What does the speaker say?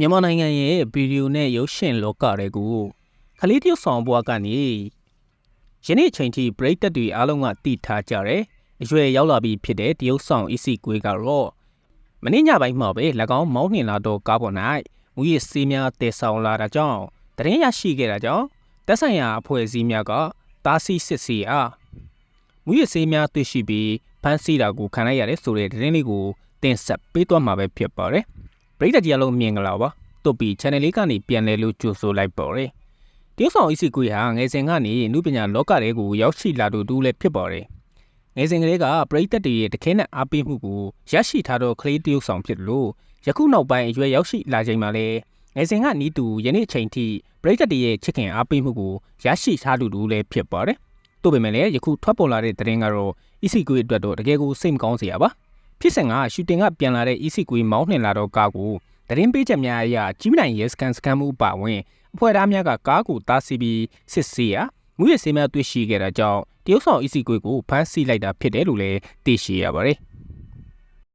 မြန်မာနိုင်ငံရဲ့ဗီဒီယိုနဲ့ရုပ်ရှင်လောကတွေကိုခလေးတရုတ်ဆောင်ဘွားကနေယနေ့ချိန်ထိပရိသတ်တွေအားလုံးကတည်ထားကြတယ်အရွယ်ရောက်လာပြီးဖြစ်တဲ့တရုတ်ဆောင်အစ်စီကွေးကတော့မနေ့ညပိုင်းမှာပဲ၎င်းမောင်းနှင်လာတော့ကားပေါ်၌မူရစ်စေးများတည်ဆောင်လာတာကြောင့်တရင်ရရှိခဲ့တာကြောင့်တက်ဆိုင်ရာအဖွဲ့အစည်းများကတားဆီးစစ်ဆေးအားမူရစ်စေးများတွေ့ရှိပြီးဖမ်းဆီးတာကိုခံလိုက်ရတယ်ဆိုတဲ့သတင်းလေးကိုတင်ဆက်ပေးသွားမှာပဲဖြစ်ပါတယ် ပရိသတ်ကြီးအလုံးမြင်ကြလားပါတို့ပြီး channel လေးကနေပြန်လဲလို့ကြိုဆိုလိုက်ပါရယ်တရုတ်ဆောင်အစ်စီကွေးဟာငယ်စဉ်ကနေနုပညာလောကတွေကိုရောက်ရှိလာသူတူလည်းဖြစ်ပါတယ်ငယ်စဉ်ကလေးကပရိသတ်တွေရဲ့တခဲနဲ့အားပေးမှုကိုရရှိထားတော့ကလေးတရုတ်ဆောင်ဖြစ်လို့ယခုနောက်ပိုင်းအရွယ်ရောက်ရှိလာချိန်မှာလည်းငယ်စဉ်ကနီးတူယနေ့အချိန်ထိပရိသတ်တွေရဲ့ချစ်ခင်အားပေးမှုကိုရရှိထားသူတူလည်းဖြစ်ပါတယ်တို့ပေမဲ့လည်းယခုထွက်ပေါ်လာတဲ့သတင်းကတော့အစ်စီကွေးအတွက်တော့တကယ်ကိုစိတ်မကောင်းစရာပါ ဖြစ်စဉ်ကရှူတင်ကပြန်လာတဲ့အစ်စီကွေးမောင်းနှင်လာတော့ကားကိုတရင်ပေးချက်များအရကြီးမနိုင်ရဲစကန်စကန်မှုပါဝင်အဖွဲ့သားများကကားကိုတားဆီးပြီးစစ်ဆေးရာငွေရစေးများတွေ့ရှိခဲ့တာကြောင့်တရုတ်ဆောင်အစ်စီကွေးကိုဖမ်းဆီးလိုက်တာဖြစ်တယ်လို့လည်းသိရှိရပါတယ်